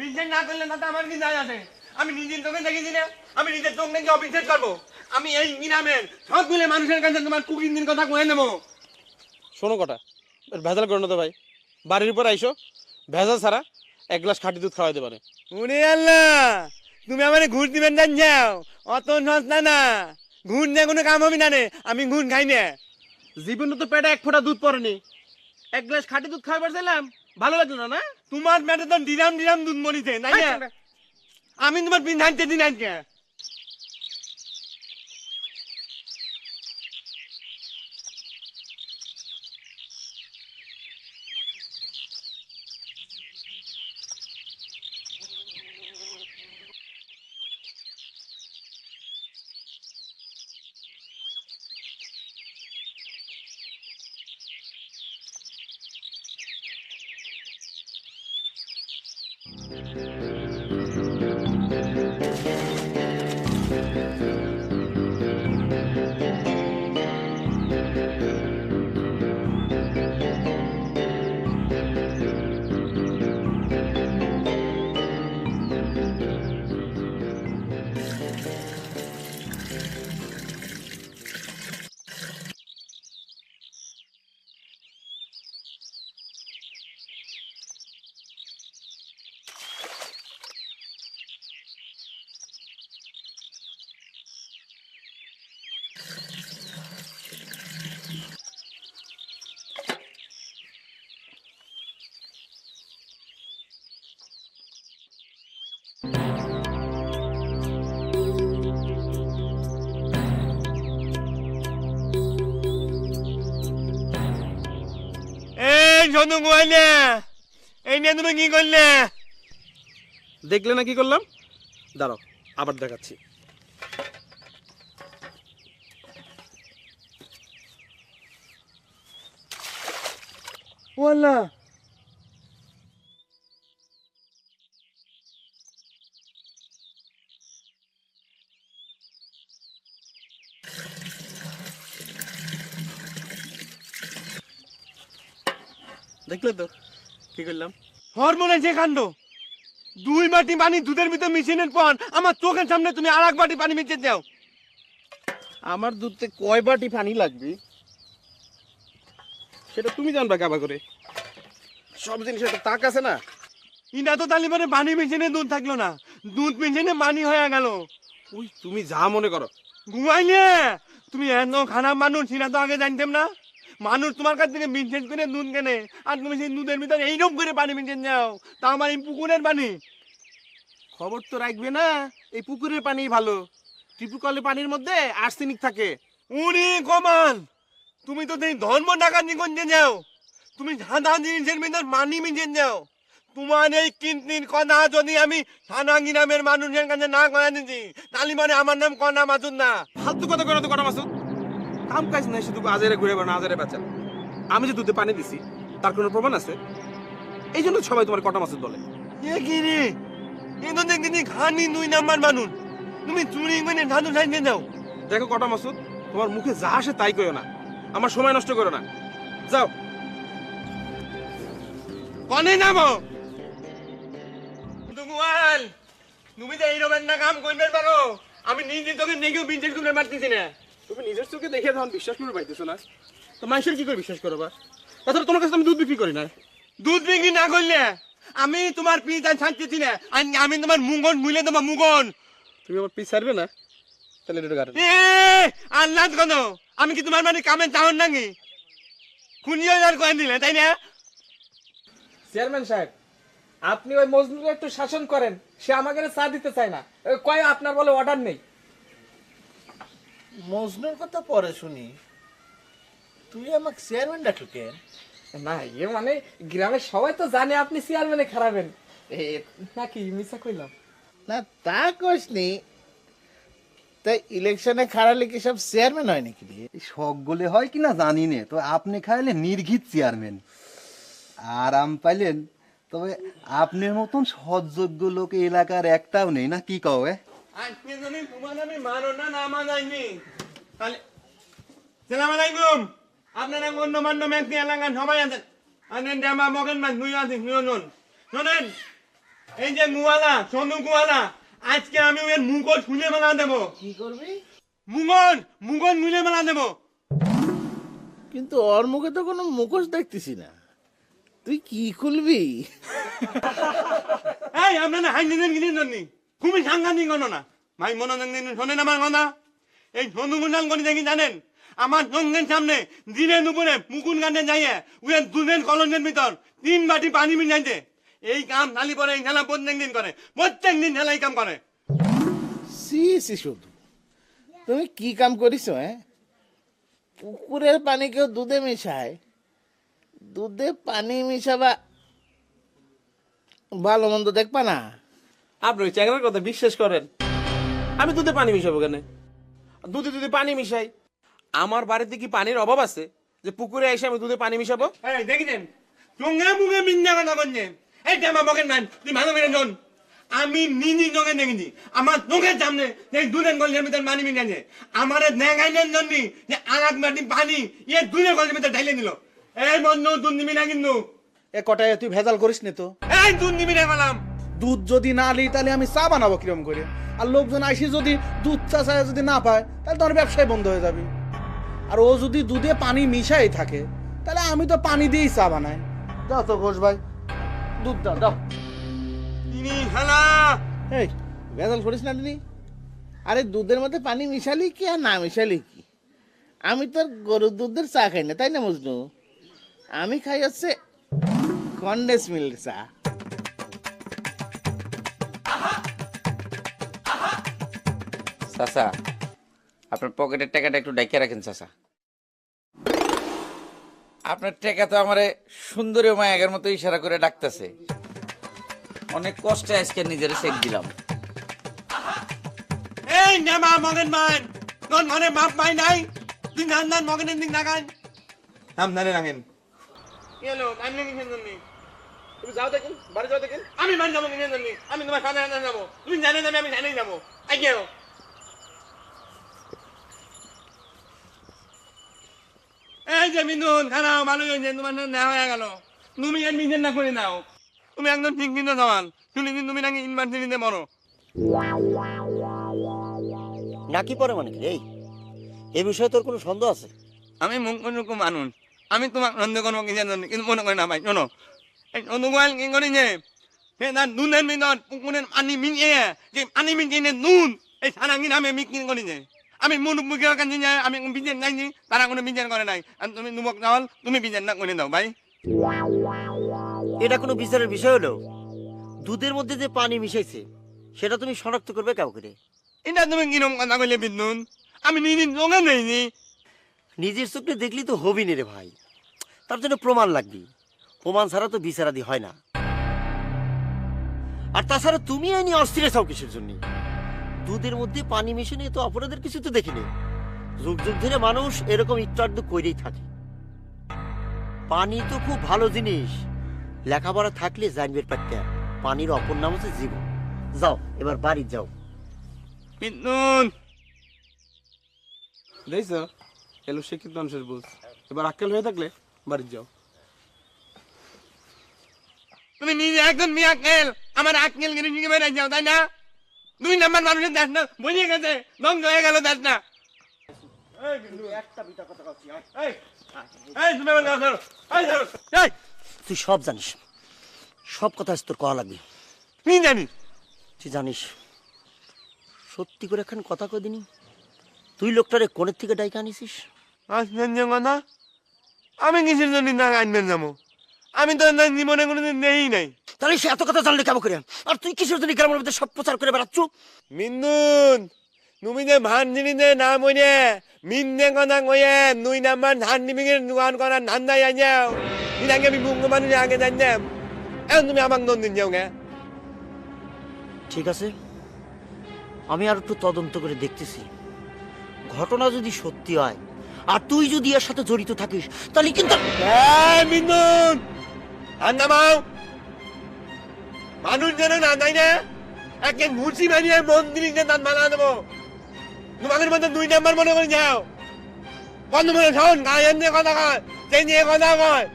বিশ্বাস না করলে না তো আমার কি যায় আছে আমি নিজের চোখে দেখেছি না। আমি নিজের চোখ দেখে অবিশ্বাস করব। আমি এই গ্রামের সবগুলো মানুষের কাছে তোমার কুকিং দিন কথা কয়ে নেব। শোনো কটা এর ভেজাল করো না তো ভাই। বাড়ির উপর আইসো ভেজাল ছাড়া এক গ্লাস খাঁটি দুধ খাওয়াইতে পারে। উনি আল্লাহ তুমি আমার ঘুষ দিবেন জান যাও। অত সস্তা না ঘুষ দিয়ে কোনো কাম হবে না রে আমি ঘুষ খাই না। জীবনে তো পেটে এক ফোঁটা দুধ পড়েনি। এক গ্লাস খাঁটি দুধ খাওয়াবার চাইলাম ভালো লাগল না না? তোমার মেটে তো ডিরাম ডিরাম দুধ নাই না? আমি তোমার দিন হাঁটতে দিন আজকে এই নিয়ে তুমি কি করলে? দেখলে না কি করলাম? দাঁড়াও আবার দেখাচ্ছি। ওয়াল্লা দেখলে তো কি করলাম? হরমোনের যে কাণ্ড। দুই বাটি পানি দুধের ভিতর মিশিনের পর আমার চোখের সামনে তুমি আর এক বাটি পানি মিশিয়ে দাও। আমার দুধতে কয় বাটি পানি লাগবে? সেটা তুমি জানবা কাবা করে সব জিনিস একটা তাক আছে না? ইনা তো তাহলে মানে পানি মিশিনে দুধ থাকল না। দুধ মিশিনে পানি হয়ে গেল। ওই তুমি যা মনে করো। ঘুমাইলে? তুমি এত খারাপ মানুষ সেটা তো আগে জানতাম না। মানুষ তোমার কাছ থেকে মিশন করে নুন কেনে। আর তুমি সেই দুধের ভিতরে এইরকম করে পানি মিশিয়ে যাও। তা আমার এই পুকুরের পানি। খবর তো রাখবে না, এই পুকুরের পানি ভালো। টিপুকলের পানির মধ্যে আর্সেনিক থাকে। উনি কমান তুমি তো সেই ধর্ম টাকা নিগঞ্জে যাও। তুমি সাদা জিনিসের ভিতর মানি মিশে যাও। তোমার এই কিন্তির কথা যদি আমি সানাঙ্গি নামের মানুষের কাছে না কয়া দিছি, তাহলে মানে আমার নাম কনা মাসুদ না। ফালতু কথা করে তো কটা মাসুদ? কাম কাজ নাই শুধু আজারে ঘুরে বেড়ানো আজারে বাঁচা আমি যে দুধে পানি দিছি তার কোনো প্রমাণ আছে? এই জন্য সবাই তোমার কটা মাসুদ বলে এ কি রে? এ তো দেখছি খানি দুই নাম্বার মানুষ। তুমি চুরি দাও দেখো কটা মাসুদ তোমার মুখে যা আসে তাই করো না। আমার সময় নষ্ট করো না। যাও। কনে নামো? তুমি তো এইরকম না কাম করবে পারো আমি নিজে তোকে নেগেও বিনচেল করে মারতেছি না। তুমি নিজের চোখে দেখে তখন বিশ্বাস করে পাইতেছো না। তো মানুষের কি করে বিশ্বাস করো বা তাছাড়া তোমার কাছে আমি দুধ বিক্রি করি না দুধ বিক্রি না করলে আমি তোমার পিতা ছাড়তেছি না। আর আমি তোমার মুগন মুলে তোমার মুগন তুমি আমার পিস ছাড়বে না? তাহলে এটা গাড়ি এ আল্লাহ কেন আমি কি তোমার মানে কামে চাহন নাকি? খুঁজিয়ে আর কয়ে দিলে তাই না? চেয়ারম্যান সাহেব আপনি ওই মজনুকে একটু শাসন করেন সে আমাকে চা দিতে চায় না। কয় আপনার বলে অর্ডার নেই? মজনুর কথা পরে শুনি। তুই আমাকে চেয়ারম্যান ডাকল কেন না ইয়ে মানে গ্রামের সবাই তো জানে আপনি চেয়ারম্যানে খারাপেন। এ, নাকি মিশা কইলাম? না তা কইসনি তাই ইলেকশনে খাড়ালে কি সব চেয়ারম্যান হয় নাকি রে? এই সকলে হয় কিনা জানি নে তো আপনি খাইলে নির্ঘিত চেয়ারম্যান আরাম পাইলেন তবে আপনার মতন সৎযোগ্য লোক এলাকার একটাও নেই না কি কও এ? আজকে তোমার আমি মারো না নামা যায়নি তাহলে সালাম আলাইকুম। আপনারা অন্য মান্য ব্যক্তি এলাকার সবাই আছেন। আনেন জামা মগেন মাছ নুই আছে নুই শোনেন এই যে মুয়ালা সোনু মুয়ালা আজকে আমি ওর মুগল খুলে মেলা দেবো। কি করবি? মুগল মুগল মিলে মেলা দেবো। কিন্তু ওর মুখে তো কোনো মুখোশ দেখতেছি না। তুই কি খুলবি? এই আপনারা হাই নিলেন কিনে জন্যি? খুবই সাংঘাতিক গণনা ভাই মনোরঞ্জন দিন শোনেন আমার কথা এই সোনু গুন্ডাল করে দেখি জানেন আমার সঙ্গের সামনে দিনে দুপুরে মুকুন গানে যাইয়ে উয়ে দুধের কলনের ভিতর তিন বাটি পানি মিলাইতে এই কাম খালি পরে এই খেলা প্রত্যেক দিন করে প্রত্যেক দিন খেলা এই কাম করে সি সি শুধু তুমি কি কাম করিস হ্যাঁ পুকুরের পানি কেউ দুধে মিশায় দুধে পানি মিশাবা ভালো মন্দ দেখবা না আপনি ওই চ্যাংরার কথা বিশ্বাস করেন? আমি দুধে পানি মিশাবো কেন? দুধে দুধে পানি মিশাই আমার বাড়িতে কি পানির অভাব আছে যে পুকুরে এসে আমি দুধে পানি মিশাবো? দেখিছেন সঙ্গে মুখে মিন্না কথা বলছে এই টেমা বকেন মান তুই ভালো মেরে জন। আমি নিনি নগে দেখেছি আমার চোখের সামনে এই দুধের গলের ভিতর পানি মিলাইছে আমার দেখাইলেন জন্য যে আর এক বাটি পানি ইয়ে দুধের গলের ভিতর ঢাইলে দিল। এই বন্ধ দুধ নিবি না কিন্তু। এ কটায় তুই ভেজাল করিস নি তো? এই দুধ নিবি না বললাম। দুধ যদি না নিই তাহলে আমি চা বানাবো কিরম করে? আর লোকজন আইসি যদি দুধ চা চায় যদি না পায় তাহলে তোমার ব্যবসায় বন্ধ হয়ে যাবে। আর ও যদি দুধে পানি মিশাই থাকে তাহলে আমি তো পানি দিয়েই চা বানাই। দাও তো ঘোষ ভাই দুধ দাও। দাও তিনি খেলা। এই ভেজাল করিস না দিদি। আরে দুধের মধ্যে পানি মিশালি কি আর না মিশালি কি? আমি তোর গরুর দুধের চা খাই না তাই না মজনু? আমি খাই হচ্ছে কন্ডেন্স মিল্ক চা। চাচা আপনার পকেটের টাকাটা একটু ডাইকে রাখেন চাচা। আপনার টাকা তো আমারে সুন্দরী মায়াগের মতো ইশারা করে ডাকতেছে। অনেক কষ্টে আজকে নিজের চেক দিলাম। এই নেমা মগেন মান তোর ঘরে বাপ মাই নাই? তুই নান নান মগেনের দিক নাগান নাম নানে রাখেন এলো আমি নাকি জন্য? তুমি যাও দেখেন বাড়ি যাও দেখেন আমি মান যাব আমি তোমার সামনে যাব। তুমি জানে যাবে আমি জানেই যাব। আই এই যে মিনুন খারাপ ভালো হয়েছে তোমার না হয়ে গেল। তুমি এর নিজের না করে নাও। তুমি একদম ঠিক কিন্তু সমান শুনেছি তুমি নাকি ইউনিভার্সিটিতে মরো নাকি পরে মানে কি? এই এ বিষয়ে তোর কোনো সন্দেহ আছে? আমি মুখ্য মানুষ। আমি তোমার নন্দ কোনো কিছু কিন্তু মনে করি না ভাই শোনো। এই অনুগোয়াল কি করি সে তার নুনের ভিতর পুকুরের পানি মিশিয়ে যে পানি মিশিয়ে নুন এই সারাঙ্গি নামে বিক্রি করি যে আমি মুখ মুখের কাছে যে আমি বিচার নাইনি তারা কোনো বিচার করে নাই। আর তুমি নুবক চাওয়াল তুমি বিচার না করে দাও ভাই এটা কোনো বিচারের বিষয় হলো? দুধের মধ্যে যে পানি মিশাইছে সেটা তুমি শনাক্ত করবে কেউ করে এটা তুমি কিরম কথা কইলে বিদ্যুন আমি নিজে জোগে নেইনি নিজের চোখে দেখলি তো হবি নে রে ভাই। তার জন্য প্রমাণ লাগবে। প্রমাণ ছাড়া তো বিচারাদি হয় না। আর তাছাড়া তুমি আইনি অস্থির চাও কিসের জন্য? দুধের মধ্যে পানি মিশিয়ে নিয়ে তো অপরাধের কিছু তো দেখিনি। যুগ যুগ ধরে মানুষ এরকম একটু করেই থাকে। পানি তো খুব ভালো জিনিস। লেখাপড়া থাকলে জানবে পারতে পানির অপর নাম হচ্ছে জীবন। যাও, এবার বাড়ি যাও। বিদ্যুন দেখছ এলো শিক্ষিত মানুষের বুঝ। এবার আক্কেল হয়ে থাকলে বাড়ি যাও। তুমি নিজে একজন মিয়াকেল আমার আক্কেল গিরি নিয়ে বেড়ে যাও, তাই না? দুই নাম্বার মানুষের দেশ না বুঝিয়ে গেছে ধ্বংস হয়ে গেল দেশ না। এই, এই, তুমি আমার কথা শোনো। এই, শোনো। এই, তুই সব জানিস সব কথা আজ তোর কওয়া লাগবে। কি জানিস তুই জানিস সত্যি করে এখন কথা কই দিনি? তুই লোকটারে কোণের থেকে ডাইকা আনিছিস? আশ্চর্য কথা? আমি কিসের জন্য না আনবেন যাব আমি তো না জীবনে কোনোদিন নেই নাই। তাহলে সে এত কথা জানলে কেমন করে? আর তুই কিসের জন্য গ্রামের মধ্যে সব প্রচার করে বেড়াচ্ছ? মিন্দুন তুমি যে ভান জিনিসে না মনে মিন্দে কথা কয়ে দুই নাম্বার ধান নিবিঙের দোকান করার ধান্দায় আই যাও। আগে আমি মুখ্য মানুষ আগে জানতাম এখন তুমি আমাকে নন দিন যাও গে। ঠিক আছে। আমি আর একটু তদন্ত করে দেখতেছি। ঘটনা যদি সত্যি হয় আর তুই যদি এর সাথে জড়িত থাকিস তাহলে কিন্তু মিন্দুন! আর নামাও মানুষ যেন না, তাই না? একে ঘুষি মারিয়ে মন্দির যে দাঁত মানা দেবো। তোমাদের মধ্যে দুই নাম্বার মনে করে, যাও। বন্ধ মনে শোন, গায়ে কথা কয়, সেই নিয়ে কথা কয়।